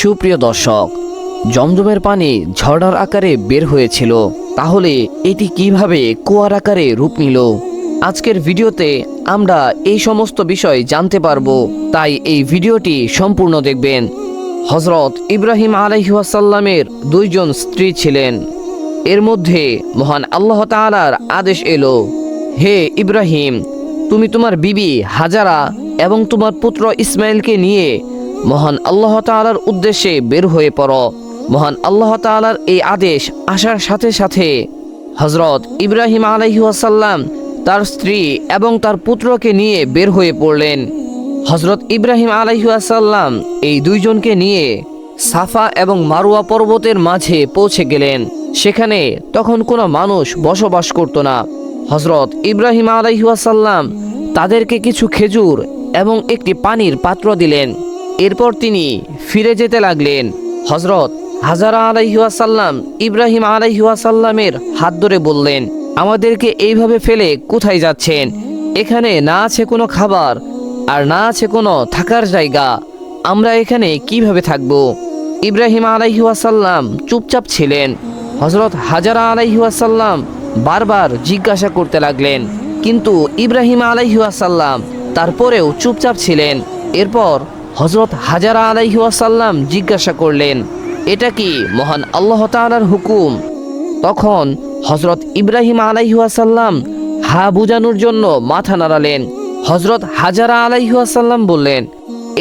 সুপ্রিয় দর্শক, জমজমের পানি ঝর্ণার আকারে বের হয়েছিল। তাহলে এটি কীভাবে কুয়ার আকারে রূপ নিল? আজকের ভিডিওতে আমরা এই সমস্ত বিষয় জানতে পারব, তাই এই ভিডিওটি সম্পূর্ণ দেখবেন। হজরত ইব্রাহিম আলহিহাসাল্লামের দুইজন স্ত্রী ছিলেন। এর মধ্যে মহান আল্লাহ তালার আদেশ এলো, হে ইব্রাহিম, তুমি তোমার বিবি হাজারা এবং তোমার পুত্র ইসমাইলকে নিয়ে মহান আল্লাহ তাআলার উদ্দেশ্যে বের হয়ে পড়ো। মহান আল্লাহ তাআলার এই আদেশ আসার সাথে সাথে হজরত ইব্রাহিম আলহিহাসাল্লাম তার স্ত্রী এবং তার পুত্রকে নিয়ে বের হয়ে পড়লেন। হজরত ইব্রাহিম আলাইহাসাল্লাম এই দুইজনকে নিয়ে সাফা এবং মারুয়া পর্বতের মাঝে পৌঁছে গেলেন। সেখানে তখন কোনো মানুষ বসবাস করত না। হজরত ইব্রাহিম আলাইহাসাল্লাম তাদেরকে কিছু খেজুর এবং একটি পানির পাত্র দিলেন। এরপর তিনি ফিরে যেতে লাগলেন। হজরত হাজারা আলাইহাসাল্লাম ইব্রাহিম আলাইহাসাল্লামের হাত ধরে বললেন, আমাদেরকে এইভাবে ফেলে কোথায় যাচ্ছেন? এখানে না আছে কোনো খাবার আর না আছে কোনো থাকার জায়গা। আমরা এখানে কীভাবে থাকব? ইব্রাহিম আলাইহাসাল্লাম চুপচাপ ছিলেন। হজরত হাজারা আলাইহাসাল্লাম বারবার জিজ্ঞাসা করতে লাগলেন, কিন্তু ইব্রাহিম আলাইহাসাল্লাম তারপরেও চুপচাপ ছিলেন। এরপর হজরত হাজারা আলাইহাসাল্লাম জিজ্ঞাসা করলেন, এটা কি মহান আল্লাহ তাআলার হুকুম? তখন হজরত ইব্রাহিম আলাইহাসাল্লাম হা বুঝানোর জন্য মাথা নাড়ালেন। হজরত হাজারা আলাইহাসাল্লাম বললেন,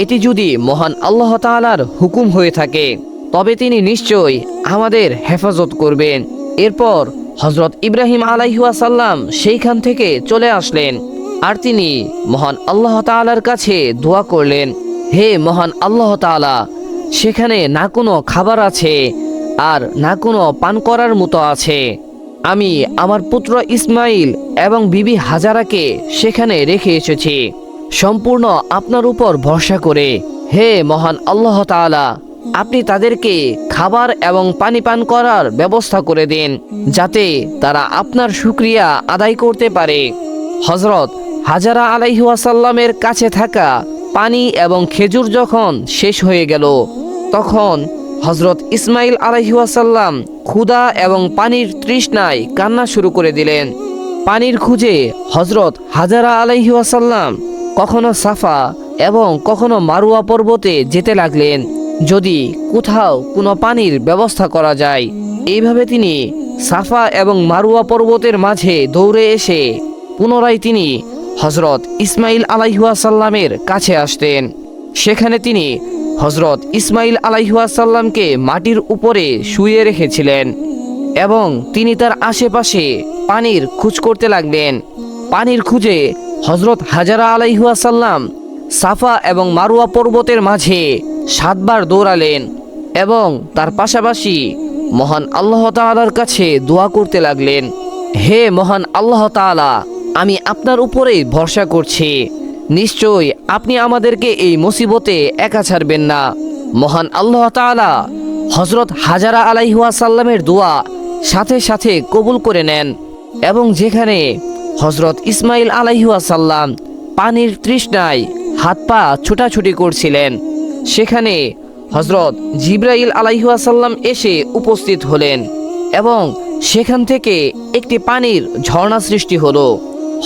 এটি যদি মহান আল্লাহ তাআলার হুকুম হয়ে থাকে, তবে তিনি নিশ্চয়ই আমাদের হেফাজত করবেন। এরপর হজরত ইব্রাহিম আলাইহাসাল্লাম সেইখান থেকে চলে আসলেন। আর তিনি মহান আল্লাহ তাআলার কাছে দোয়া করলেন হে মহান আল্লাহ তাআলা, সেখানে না কোনো খাবার আছে আর না কোনো পান করার মতো আছে। আমি আমার পুত্র ইসমাইল এবং বিবি হাজারাকে সেখানে রেখে এসেছি। সম্পূর্ণ আপনার উপর ভরসা করে। হে মহান আল্লাহ তাআলা, আপনি তাদেরকে খাবার এবং পানি পান করার ব্যবস্থা করে দিন, যাতে তারা আপনার শুক্রিয়া আদায় করতে পারে। হজরত হাজারা আলাইহাসাল্লামের কাছে থাকা পানি এবং খেজুর যখন শেষ হয়ে গেল, তখন হজরত ইসমাইল আলাইহাসাল্লাম ক্ষুদা এবং পানির তৃষ্ণায় কান্না শুরু করে দিলেন। পানির খুঁজে হজরত হাজারা আলাইহাসাল্লাম কখনো সাফা এবং কখনো মারুয়া পর্বতে যেতে লাগলেন, যদি কোথাও কোনো পানির ব্যবস্থা করা যায়। এইভাবে তিনি সাফা এবং মারুয়া পর্বতের মাঝে দৌড়ে এসে পুনরায় তিনি হজরত ইসমাইল আলাইহাসাল্লামের কাছে আসতেন। সেখানে তিনি হজরত ইসমাইল আলাইহাসাল্লামকে মাটির উপরে শুয়ে রেখেছিলেন এবং তিনি তার আশেপাশে পানির খোঁজ করতে লাগলেন। পানির খুঁজে হজরত হাজারা আলাইহাসাল্লাম সাফা এবং মারুয়া পর্বতের মাঝে সাতবার দৌড়ালেন এবং তার পাশাপাশি মহান আল্লাহ তাআলার কাছে দোয়া করতে লাগলেন। হে মহান আল্লাহ তাআলা আমি আপনার উপরেই ভরসা করছি। নিশ্চয় আপনি আমাদেরকে এই মুসিবতে একা ছাড়বেন না। মহান আল্লাহ তাআলা হজরত হাজারা আলাইহাসাল্লামের দোয়া সাথে সাথে কবুল করে নেন এবং যেখানে হজরত ইসমাইল আলাইহুয়া সাল্লাম পানির তৃষ্ণায় হাত পা ছোটাছুটি করছিলেন, সেখানে হজরত জিব্রাইল আলাইহাসাল্লাম এসে উপস্থিত হলেন এবং সেখান থেকে একটি পানির ঝর্ণা সৃষ্টি হলো।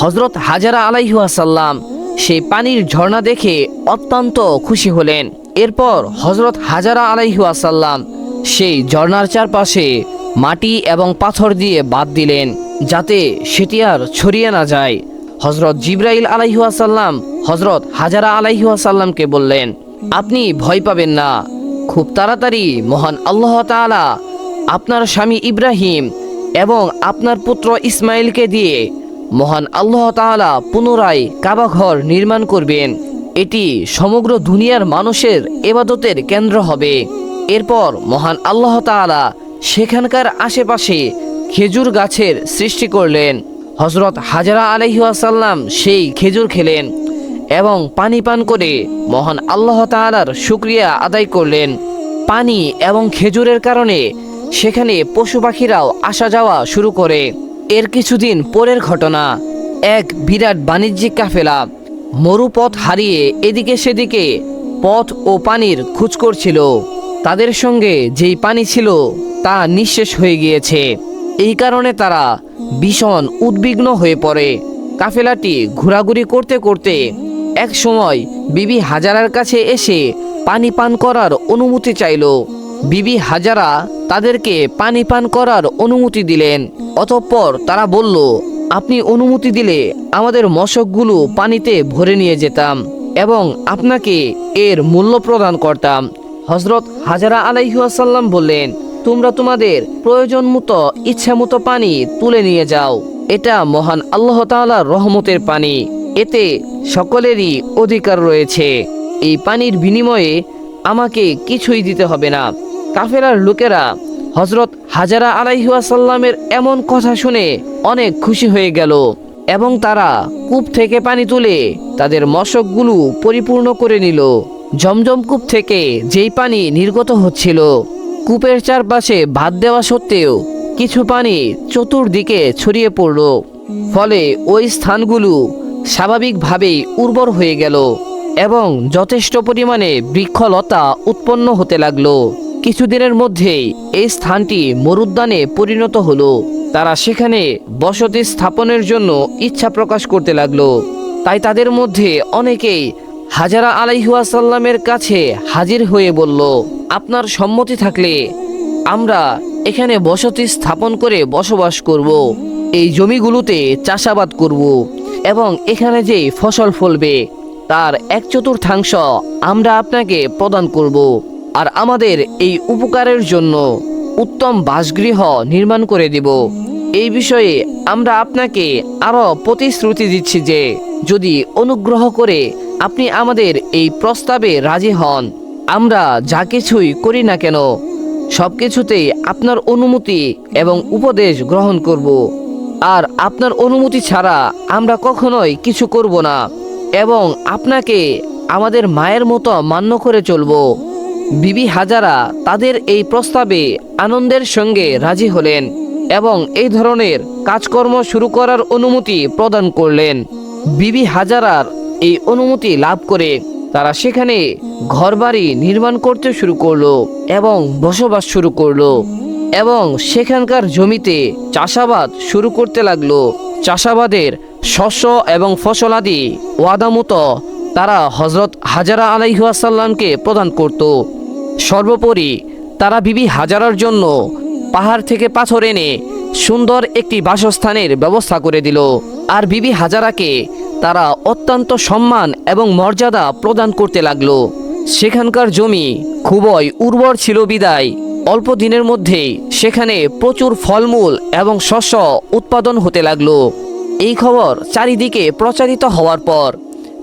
হজরত হাজারা আলাইহাসাল্লাম সেই পানির ঝর্ণা দেখে অত্যন্ত খুশি হলেন। এরপর হজরত হাজারা আলাইহাসাল্লাম সেই ঝর্ণার চারপাশে মাটি এবং পাথর দিয়ে বাদ দিলেন যাতে সেটি আর ছড়িয়ে না যায়। হজরত জিব্রাইল আলাইহাসাল্লাম হজরত হাজারা আলাইহাসাল্লামকে বললেন, আপনি ভয় পাবেন না। খুব তাড়াতাড়ি মহান আল্লাহ তাআলা আপনার স্বামী ইব্রাহিম এবং আপনার পুত্র ইসমাইলকে দিয়ে মহান আল্লাহ তাআলা পুনরায় কাবাঘর নির্মাণ করবেন। এটি সমগ্র দুনিয়ার মানুষের এবাদতের কেন্দ্র হবে। এরপর মহান আল্লাহ তাআলা সেখানকার আশেপাশে খেজুর গাছের সৃষ্টি করলেন। হজরত হাজারা আলহিহাসাল্লাম সেই খেজুর খেলেন এবং পানি পান করে মহান আল্লাহ তাআলার শুক্রিয়া আদায় করলেন। পানি এবং খেজুরের কারণে সেখানে পশু পাখিরাও আসা যাওয়া শুরু করে। এর কিছুদিন পরের ঘটনা। এক বিরাট বাণিজ্যিক কাফেলা মরুপথ হারিয়ে এদিকে সেদিকে পথ ও পানির খোঁজ করছিল। তাদের সঙ্গে যেই পানি ছিল তা নিঃশেষ হয়ে গিয়েছে। এই কারণে তারা ভীষণ উদ্বিগ্ন হয়ে পড়ে। কাফেলাটি ঘোরাঘুরি করতে করতে এক সময় বিবি হাজারার কাছে এসে পানি পান করার অনুমতি চাইল। বিবি হাজারা তাদেরকে পানি পান করার অনুমতি দিলেন। অতঃপর তারা বলল, আপনি অনুমতি দিলে আমাদের মশকগুলো পানিতে ভরে নিয়ে যেতাম এবং আপনাকে এর মূল্য প্রদান করতাম। হজরত হাজারা আলাইহাসাল্লাম বললেন, তোমরা তোমাদের প্রয়োজন মতো ইচ্ছা মতো পানি তুলে নিয়ে যাও। এটা মহান আল্লাহ তাআলার রহমতের পানি। এতে সকলেরই অধিকার রয়েছে। এই পানির বিনিময়ে আমাকে কিছুই দিতে হবে না। কাফেলার লোকেরা হজরত হাজারা আলাইহাসাল্লামের এমন কথা শুনে অনেক খুশি হয়ে গেল এবং তারা কূপ থেকে পানি তুলে তাদের মশকগুলো পরিপূর্ণ করে নিল। জমজম কূপ থেকে যেই পানি নির্গত হচ্ছিল, কূপের চারপাশে ভাত দেওয়া সত্ত্বেও কিছু পানি চতুর্দিকে ছড়িয়ে পড়ল। ফলে ওই স্থানগুলো স্বাভাবিকভাবেই উর্বর হয়ে গেল এবং যথেষ্ট পরিমাণে বৃক্ষলতা উৎপন্ন হতে লাগল। কিছুদিনের মধ্যেই এই স্থানটি মরুদ্যানে পরিণত হলো তারা সেখানে বসতি স্থাপনের জন্য ইচ্ছা প্রকাশ করতে লাগল তাই তাদের মধ্যে অনেকেই হাজারা আলাইহুয়াসাল্লামের কাছে হাজির হয়ে বলল, আপনার সম্মতি থাকলে আমরা এখানে বসতি স্থাপন করে বসবাস করব। এই জমিগুলোতে চাষাবাদ করব এবং এখানে যে ফসল ফলবে, তার এক চতুর্থাংশ আমরা আপনাকে প্রদান করব আর আমাদের এই উপকারের জন্য উত্তম বাসগৃহ নির্মাণ করে দেব। এই বিষয়ে আমরা আপনাকে আরও প্রতিশ্রুতি দিচ্ছি যে, যদি অনুগ্রহ করে আপনি আমাদের এই প্রস্তাবে রাজি হন। আমরা যা কিছুই করি না কেন সব কিছুতেই আপনার অনুমতি এবং উপদেশ গ্রহণ করব। আর আপনার অনুমতি ছাড়া আমরা কখনোই কিছু করব না এবং আপনাকে আমাদের মায়ের মতো মান্য করে চলব। বিবি হাজারা তাদের এই প্রস্তাবে আনন্দের সঙ্গে রাজি হলেন এবং এই ধরনের কাজকর্ম শুরু করার অনুমতি প্রদান করলেন। বিবি হাজারার এই অনুমতি লাভ করে তারা সেখানে ঘরবাড়ি নির্মাণ করতে শুরু করল এবং বসবাস শুরু করল এবং সেখানকার জমিতে চাষাবাদ শুরু করতে লাগল। চাষাবাদের শস্য এবং ফসলাদি ওয়াদামতো তারা হজরত হাজারা আলাইহাসাল্লামকে প্রদান করত। সর্বোপরি তারা বিবি হাজারার জন্য পাহাড় থেকে পাথর এনে সুন্দর একটি বাসস্থানের ব্যবস্থা করে দিল। আর বিবি হাজারাকে তারা অত্যন্ত সম্মান এবং মর্যাদা প্রদান করতে লাগল। সেখানকার জমি খুবই উর্বর ছিল বিদায়। অল্প দিনের মধ্যেই সেখানে প্রচুর ফলমূল এবং শস্য উৎপাদন হতে লাগল। এই খবর চারিদিকে প্রচারিত হওয়ার পর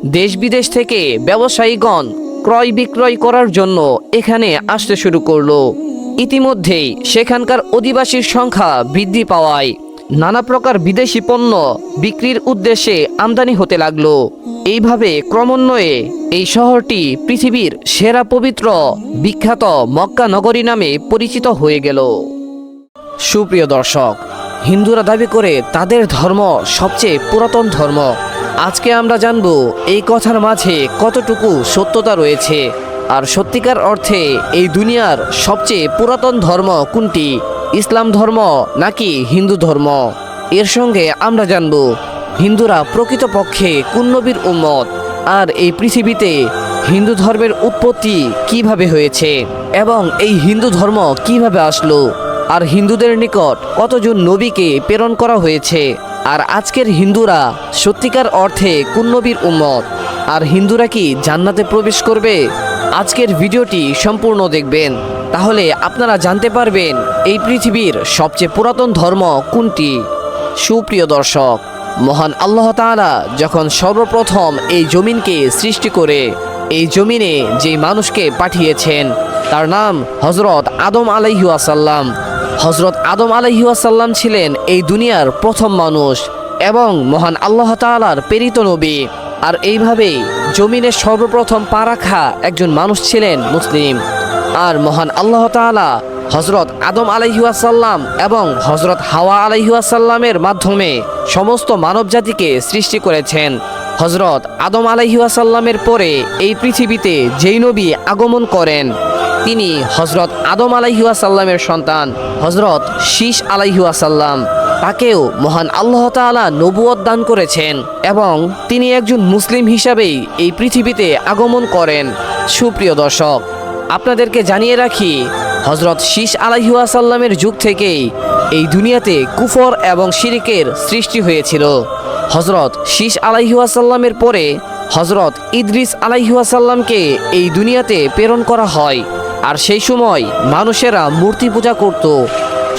দেশ বিদেশ থেকে ব্যবসায়ীগণ ক্রয় বিক্রয় করার জন্য এখানে আসতে শুরু করল। ইতিমধ্যেই সেখানকার অধিবাসীর সংখ্যা বৃদ্ধি পাওয়ায় নানা প্রকার বিদেশি পণ্য বিক্রির উদ্দেশ্যে আমদানি হতে লাগল। এইভাবে ক্রমান্বয়ে এই শহরটি পৃথিবীর সেরা পবিত্র, বিখ্যাত মক্কা নগরী নামে পরিচিত হয়ে গেল। সুপ্রিয় দর্শক, হিন্দুরা দাবি করে তাদের ধর্ম সবচেয়ে পুরাতন ধর্ম। আজকে আমরা জানব এই কথার মাঝে কতটুকু সত্যতা রয়েছে। আর সত্যিকার অর্থে এই দুনিয়ার সবচেয়ে পুরাতন ধর্ম কোনটি? ইসলাম ধর্ম নাকি হিন্দু ধর্ম? এর সঙ্গে আমরা জানব হিন্দুরা প্রকৃতপক্ষে কোন নবীর উম্মত? আর এই পৃথিবীতে হিন্দু ধর্মের উৎপত্তি কীভাবে হয়েছে? এবং এই হিন্দু ধর্ম কীভাবে আসলো? আর হিন্দুদের নিকট কতজন নবীকে প্রেরণ করা হয়েছে? আর আজকের হিন্দুরা সত্যিকার অর্থে কোন নবীর উম্মত। আর হিন্দুরা কি জান্নাতে প্রবেশ করবে? আজকের ভিডিওটি সম্পূর্ণ দেখবেন। তাহলে আপনারা জানতে পারবেন এই পৃথিবীর সবচেয়ে পুরাতন ধর্ম কোনটি। সুপ্রিয় দর্শক, মহান আল্লাহ তাআলা যখন সর্বপ্রথম এই জমিনকে সৃষ্টি করে, এই জমিনে যে মানুষকে পাঠিয়েছেন, তার নাম হজরত আদম আলাইহাসাল্লাম হজরত আদম আলাইহাসাল্লাম ছিলেন এই দুনিয়ার প্রথম মানুষ এবং মহান আল্লাহ তাআলার প্রেরিত নবী। আর এইভাবেই জমিনের সর্বপ্রথম পা রাখা একজন মানুষ ছিলেন মুসলিম। আর মহান আল্লাহ তাআলা হজরত আদম আলাইহাসাল্লাম এবং হজরত হাওয়া আলাইহাসাল্লামের মাধ্যমে সমস্ত মানব জাতিকে সৃষ্টি করেছেন। হজরত আদম আলাইহাসাল্লামের পরে এই পৃথিবীতে যেই নবী আগমন করেন তিনি হজরত আদম আলাইহুয়াসাল্লামের সন্তান, হজরত শীষ আলাইহুয়াসাল্লাম তাকেও মহান আল্লাহ তাআলা নবুয়ত দান করেছেন এবং তিনি একজন মুসলিম হিসাবেই এই পৃথিবীতে আগমন করেন। সুপ্রিয় দর্শক, আপনাদেরকে জানিয়ে রাখি, হজরত শীষ আলাইহুয়াসাল্লামের যুগ থেকেই এই দুনিয়াতে কুফর এবং শিরিকের সৃষ্টি হয়েছিল। হজরত শীষ আলাইহুয়াসাল্লামের পরে হজরত ইদ্রিস আলাইহুয়াসাল্লামকে এই দুনিয়াতে প্রেরণ করা হয়। আর সেই সময় মানুষেরা মূর্তি পূজা করত।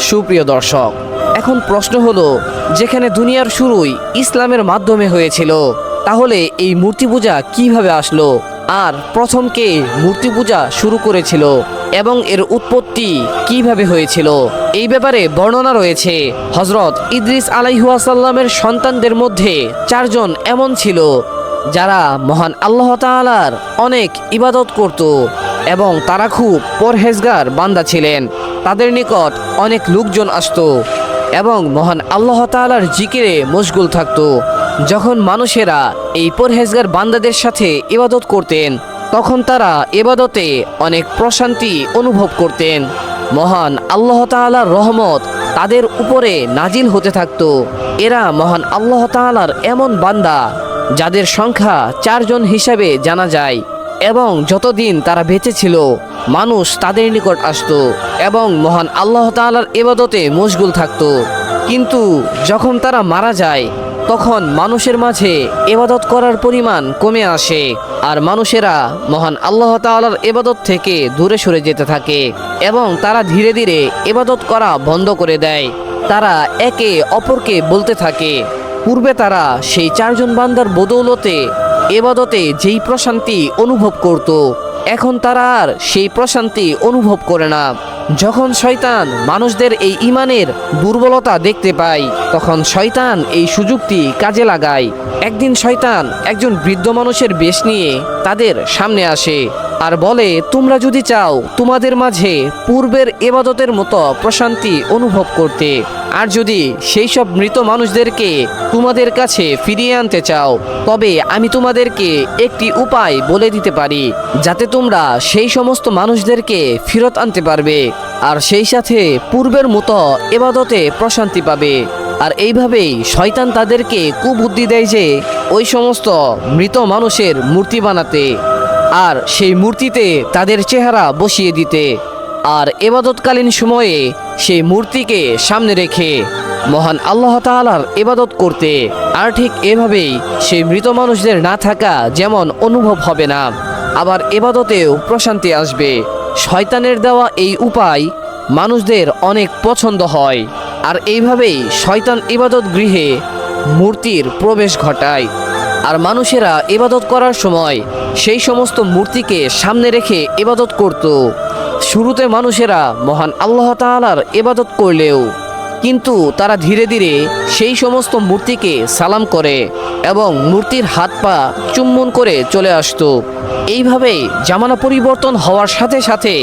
সুপ্রিয় দর্শক, এখন প্রশ্ন হলো, যেখানে দুনিয়ার শুরুই ইসলামের মাধ্যমে হয়েছিল, তাহলে এই মূর্তি পূজা কীভাবে আসলো? আর প্রথম কে মূর্তি পূজা শুরু করেছিল এবং এর উৎপত্তি কীভাবে হয়েছিল? এই ব্যাপারে বর্ণনা রয়েছে হজরত ইদ্রিস আলাইহুয়াসাল্লামের সন্তানদের মধ্যে চারজন এমন ছিল, যারা মহান আল্লাহ তাআলার অনেক ইবাদত করত। এবং তারা খুব পরহেজগার বান্দা ছিলেন। তাদের নিকট অনেক লোকজন আসতো এবং মহান আল্লাহ তাআলার জিকিরে মশগুল থাকত। যখন মানুষেরা এই পরহেজগার বান্দাদের সাথে ইবাদত করতেন, তখন তারা এবাদতে অনেক প্রশান্তি অনুভব করতেন। মহান আল্লাহ তাআলার রহমত তাদের উপরে নাজিল হতে থাকত। এরা মহান আল্লাহ তাআলার এমন বান্দা যাদের সংখ্যা চারজন হিসাবে জানা যায়। এবং যতদিন তারা বেঁচে ছিল, মানুষ তাদের নিকট আসতো এবং মহান আল্লাহ তাআলার ইবাদতে মশগুল থাকতো। কিন্তু যখন তারা মারা যায়, তখন মানুষের মাঝে এবাদত করার পরিমাণ কমে আসে আর মানুষেরা মহান আল্লাহ তাআলার এবাদত থেকে দূরে সরে যেতে থাকে এবং তারা ধীরে ধীরে এবাদত করা বন্ধ করে দেয়। তারা একে অপরকে বলতে থাকে। পূর্বে তারা সেই চারজন বান্দার বদৌলতে এবাদতে যেই প্রশান্তি অনুভব করত, এখন তারা আর সেই প্রশান্তি অনুভব করে না। যখন শয়তান মানুষদের এই ইমানের দুর্বলতা দেখতে পায়, তখন শয়তান এই সুযোগটি কাজে লাগায়। একদিন শয়তান একজন বৃদ্ধ মানুষের বেশ নিয়ে তাদের সামনে আসে আর বলে, তোমরা যদি চাও তোমাদের মাঝে পূর্বের এবাদতের মতো প্রশান্তি অনুভব করতে, আর যদি সেই সব মৃত মানুষদেরকে তোমাদের কাছে ফিরিয়ে আনতে চাও, তবে আমি তোমাদেরকে একটি উপায় বলে দিতে পারি, যাতে তোমরা সেই সমস্ত মানুষদেরকে ফেরত আনতে পারবে, আর সেই সাথে পূর্বের মতো এবাদতে প্রশান্তি পাবে। আর এইভাবেই শয়তান তাদেরকে কুবুদ্ধি দেয় যে ওই সমস্ত মৃত মানুষের মূর্তি বানাতে আর সেই মূর্তিতে তাদের চেহারা বসিয়ে দিতে আর এবাদতকালীন সময়ে সেই মূর্তিকে সামনে রেখে মহান আল্লাহ তাআলার এবাদত করতে। আর ঠিক এভাবেই সেই মৃত মানুষদের না থাকা যেমন অনুভব হবে না, আবার এবাদতেও প্রশান্তি আসবে। শয়তানের দেওয়া এই উপায় মানুষদের অনেক পছন্দ হয়। আর এইভাবেই শয়তান ইবাদত গৃহে মূর্তির প্রবেশ ঘটায়। আর মানুষেরা ইবাদত করার সময় সেই সমস্ত মূর্তিকে সামনে রেখে ইবাদত করত। শুরুতে মানুষেরা মহান আল্লাহ তাআলার ইবাদত করলেও, কিন্তু তারা ধীরে ধীরে সেই সমস্ত মূর্তিকে সালাম করে এবং মূর্তির হাত পা চুম্বন করে চলে আসতো। এইভাবেই জামানা পরিবর্তন হওয়ার সাথে সাথে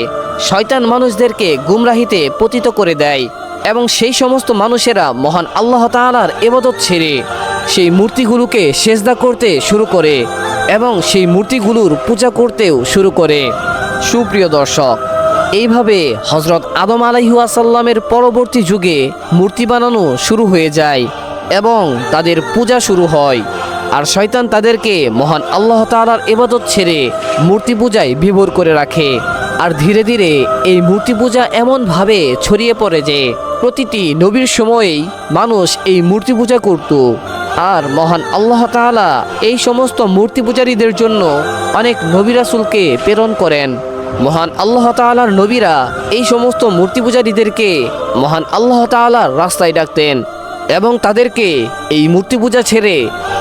শয়তান মানুষদেরকে গুমরাহিতে পতিত করে দেয়। এবং সেই সমস্ত মানুষেরা মহান আল্লাহ তাআলার ইবাদত ছেড়ে সেই মূর্তিগুলোকে সেজদা করতে শুরু করে এবং সেই মূর্তিগুলোর পূজা করতেও শুরু করে। সুপ্রিয় দর্শক, এইভাবে হজরত আদম আলাইহুয়াসাল্লামের পরবর্তী যুগে মূর্তি বানানো শুরু হয়ে যায় এবং তাদের পূজা শুরু হয় আর শয়তান তাদেরকে মহান আল্লাহ তাআলার ইবাদত ছেড়ে মূর্তি পূজায় বিভোর করে রাখে। আর ধীরে ধীরে এই মূর্তি পূজা এমনভাবে ছড়িয়ে পড়ে যে প্রতিটি নবীর সময়েই মানুষ এই মূর্তি পূজা করত। আর মহান আল্লাহ তাআলা এই সমস্ত মূর্তি পূজারীদের জন্য অনেক নবী রাসূলকে প্রেরণ করেন। মহান আল্লাহ তাআলার নবীরা এই সমস্ত মূর্তি পূজারীদেরকে মহান আল্লাহ তাআলার রাস্তায় ডাকতেন এবং তাদেরকে এই মূর্তি পূজা ছেড়ে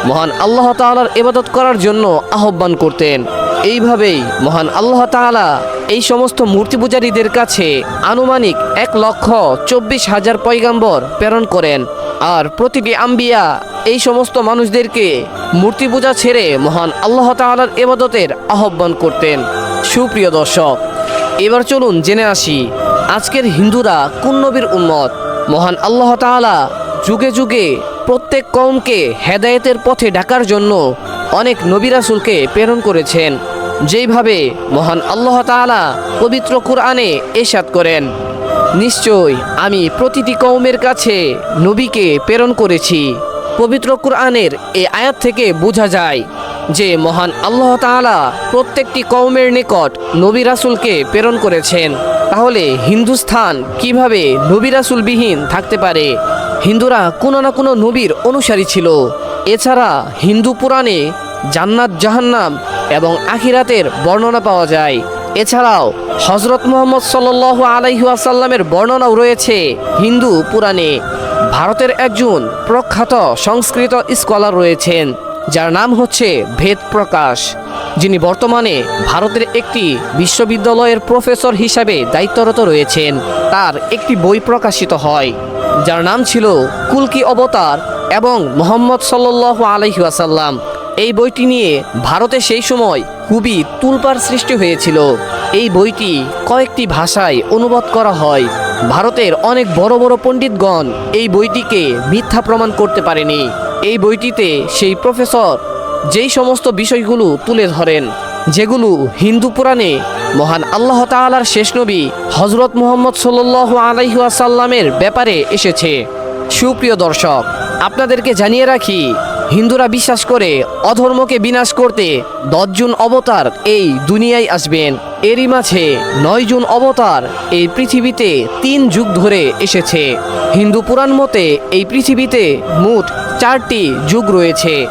মহান আল্লাহ তাআলার ইবাদত করার জন্য আহ্বান করতেন। এইভাবেই মহান আল্লাহ তাআলা এই সমস্ত মূর্তি পূজারীদের কাছে আনুমানিক এক লক্ষ চব্বিশ হাজার পয়গাম্বর প্রেরণ করেন। আর প্রতিটি আম্বিয়া এই সমস্ত মানুষদেরকে মূর্তি পূজা ছেড়ে মহান আল্লাহ তাআলার ইবাদতের আহ্বান করতেন। সুপ্রিয় দর্শক, এবার চলুন জেনে আসি আজকের হিন্দুরা কোন নবীর মহান আল্লাহ তাআলা যুগে যুগে প্রত্যেক কওমকে হেদায়েতের পথে ডাকার জন্য অনেক নবী রাসূলকে প্রেরণ করেছেন, যেইভাবে মহান আল্লাহ তাআলা পবিত্র কুরআনে এরশাদ করেন। নিশ্চয় আমি প্রতিটি কৌমের কাছে নবীকে প্রেরণ করেছি। পবিত্র কুরআনের এই আয়াত থেকে বোঝা যায় যে মহান আল্লাহ তাআলা প্রত্যেকটি কৌমের নিকট নবী রাসূলকে প্রেরণ করেছেন। তাহলে হিন্দুস্থান কীভাবে নবী রাসূলবিহীন থাকতে পারে? হিন্দুরা কোনো না কোনো নবীর অনুসারী ছিল। এছাড়া হিন্দু পুরাণে জান্নাত, জাহান্নাম এবং আখিরাতের বর্ণনা পাওয়া যায়। এছাড়াও হজরত মোহাম্মদ সাল্ল আলাইহাসাল্লামের বর্ণনাও রয়েছে হিন্দু পুরাণে। ভারতের একজন প্রখ্যাত সংস্কৃত স্কলার রয়েছেন, যার নাম হচ্ছে ভেদ প্রকাশ। যিনি বর্তমানে ভারতের একটি বিশ্ববিদ্যালয়ের প্রফেসর হিসাবে দায়িত্বরত রয়েছেন। তার একটি বই প্রকাশিত হয়, যার নাম ছিল কুলকি অবতার এবং মোহাম্মদ সাল্লাহ আলহিহাসাল্লাম এই বইটি নিয়ে ভারতে সেই সময় খুবই তুলপার সৃষ্টি হয়েছিল। এই বইটি কয়েকটি ভাষায় অনুবাদ করা হয়। ভারতের অনেক বড় বড় পণ্ডিতগণ এই বইটিকে মিথ্যা প্রমাণ করতে পারেনি। এই বইটিতে সেই প্রফেসর যেই সমস্ত বিষয়গুলো তুলে ধরেন, যেগুলো হিন্দু পুরাণে মহান আল্লাহ তাআলার শেষ নবী হজরত মুহাম্মদ সাল্লাল্লাহু আলাইহি ওয়াসাল্লামের ব্যাপারে এসেছে। সুপ্রিয় দর্শক আপনাদেরকে জানিয়ে রাখি, হিন্দুরা বিশ্বাস করে অধর্মকে বিনাশ করতে দশজন অবতার এই দুনিয়ায় আসবেন। এরই মাঝে নয় জন অবতার এই পৃথিবীতে তিন যুগ ধরে এসেছে। হিন্দু পুরাণ মতে এই পৃথিবীতে মোট চারটি যুগ রয়েছে।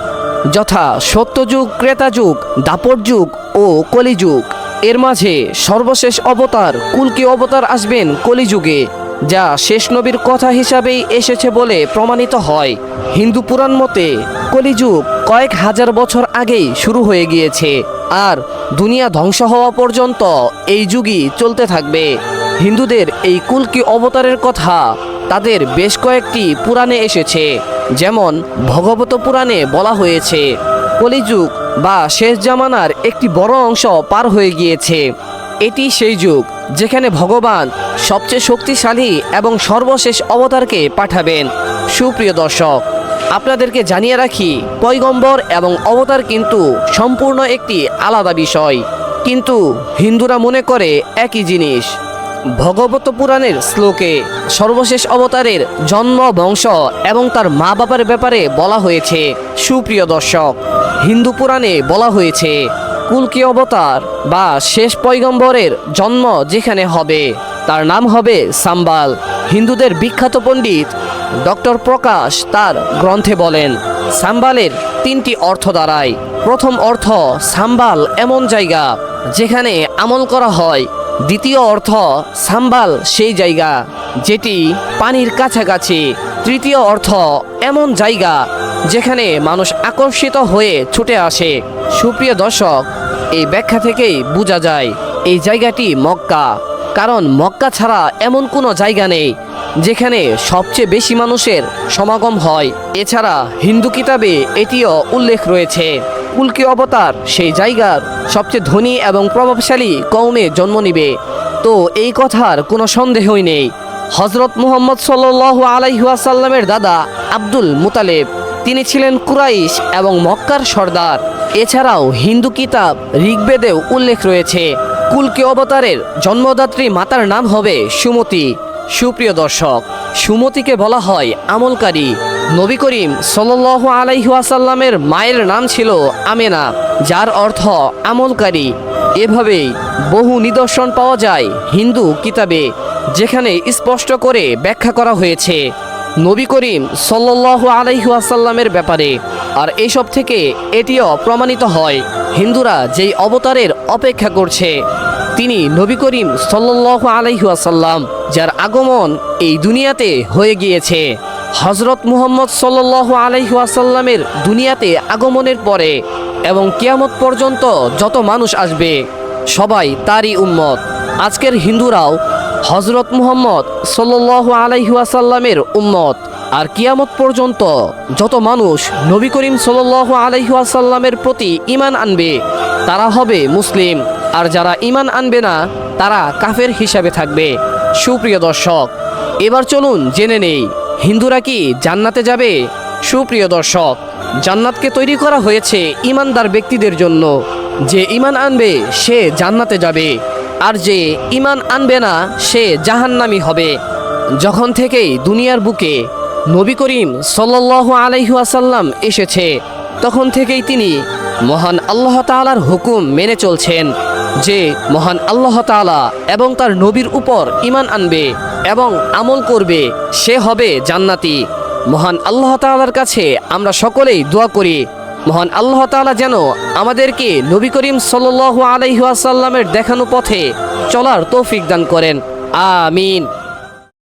যথা সত্যযুগ ক্রেতা যুগ দাপর যুগ ও কলিযুগ। এর মাঝে সর্বশেষ অবতার কুলকি অবতার আসবেন কলিযুগে। যা শেষ নবীর কথা হিসাবেই এসেছে বলে প্রমাণিত হয়। হিন্দু পুরাণ মতে কলিযুগ কয়েক হাজার বছর আগেই শুরু হয়ে গিয়েছে আর দুনিয়া ধ্বংস হওয়া পর্যন্ত এই যুগই চলতে থাকবে। হিন্দুদের এই কুলকি অবতারের কথা তাদের বেশ কয়েকটি পুরাণে এসেছে, যেমন ভগবত পুরাণে বলা হয়েছে, কলিযুগ বা শেষ জামানার একটি বড় অংশ পার হয়ে গিয়েছে। এটি সেই যুগ যেখানে ভগবান সবচেয়ে শক্তিশালী এবং সর্বশেষ অবতারকে পাঠাবেন। সুপ্রিয় দর্শক, আপনাদেরকে জানিয়ে রাখি পৈগম্বর এবং অবতার কিন্তু সম্পূর্ণ একটি আলাদা বিষয়। কিন্তু হিন্দুরা মনে করে একই জিনিস, ভগবত পুরাণের শ্লোকে সর্বশেষ অবতারের জন্ম, বংশ এবং তার মা বাবার ব্যাপারে বলা হয়েছে। সুপ্রিয় দর্শক, হিন্দু পুরাণে বলা হয়েছে কুলকি অবতার? বা শেষ পৈগম্বরের জন্ম যেখানে হবে? তার নাম হবে সাম্বাল। হিন্দুদের বিখ্যাত পণ্ডিত ডক্টর প্রকাশ তার গ্রন্থে বলেন, সাম্বালের তিনটি অর্থ দাঁড়ায় প্রথম অর্থ, সাম্বাল এমন জায়গা যেখানে আমল করা হয়। দ্বিতীয় অর্থ, সাম্বাল সেই জায়গা যেটি পানির কাছাকাছি তৃতীয় অর্থ, এমন জায়গা যেখানে মানুষ আকর্ষিত হয়ে ছুটে আসে। সুপ্রিয় দর্শক, এই ব্যাখ্যা থেকেই বোঝা যায়, এই জায়গাটি মক্কা। কারণ মক্কা ছাড়া এমন কোনো জায়গা নেই যেখানে সবচেয়ে বেশি মানুষের সমাগম হয়। এছাড়া হিন্দু কিতাবে এটিও উল্লেখ রয়েছে। কুলকি অবতার সেই জায়গার সবচেয়ে ধনী এবং প্রভাবশালী কৌমে জন্ম নিবে। তো এই কথার কোনো সন্দেহই নেই। হজরত মুহম্মদ সাল্লাহ আলাইহাসাল্লামের দাদা আব্দুল মুতালেব। তিনি ছিলেন কুরাইশ এবং মক্কার সর্দার। এছাড়াও হিন্দু কিতাব, ঋগ্বেদেও উল্লেখ রয়েছে। কুলকে অবতারের জন্মদাত্রী মাতার নাম হবে সুমতি। সুপ্রিয় দর্শক, সুমতিকে বলা হয় আমলকারী। নবী করিম সাল্লাহ আলাইহাসাল্লামের মায়ের নাম ছিল আমেনা, যার অর্থ আমলকারী। এভাবেই বহু নিদর্শন পাওয়া যায় হিন্দু কিতাবে। যেখানে স্পষ্ট করে ব্যাখ্যা করা হয়েছে নবী করিম সাল্লাহ আলাইহাসাল্লামের ব্যাপারে। আর এইসব থেকে এটিও প্রমাণিত হয় হিন্দুরা যেই অবতারের অপেক্ষা করছে। তিনি নবী করিম সাল্লাহ আলাইহাসাল্লাম যার আগমন এই দুনিয়াতে হয়ে গিয়েছে। হজরত মুহম্মদ সাল্লাহ আলাইহাসাল্লামের দুনিয়াতে আগমনের পরে এবং কিয়ামত পর্যন্ত যত মানুষ আসবে, সবাই তারই উম্মত। আজকের হিন্দুরাও হজরত মুহম্মদ সাল্লাহ আলাইহাসাল্লামের উম্মত। আর কিয়ামত পর্যন্ত যত মানুষ নবী করিম সাল্লাহ আলাইহাসাল্লামের প্রতি ইমান আনবে, তারা হবে মুসলিম। আর যারা ইমান আনবে না, তারা কাফের হিসাবে থাকবে। সুপ্রিয় দর্শক, এবার চলুন জেনে নেই, হিন্দুরা কি জান্নাতে যাবে? সুপ্রিয় দর্শক, জান্নাতকে তৈরি করা হয়েছে ইমানদার ব্যক্তিদের জন্য। যে ইমান আনবে, সে জান্নাতে যাবে। আর যে ইমান আনবে না, সে জাহান্নামি হবে। যখন থেকেই দুনিয়ার বুকে নবী করিম সাল্লাল্লাহু আলাইহি ওয়াসাল্লাম এসেছে, তখন থেকেই তিনি মহান আল্লাহ তাআলার হুকুম মেনে চলছেন যে মহান আল্লাহ তাআলা এবং তার নবীর উপর ইমান আনবে এবং আমল করবে, সে হবে জান্নাতি। মহান আল্লাহ তাআলার কাছে আমরা সকলেই দোয়া করি মহান আল্লাহ তালা যেন আমাদেরকে নবী করিম সাল্লু আলহিহাসাল্লামের দেখানো পথে চলার তৌফিক দান করেন। আমিন।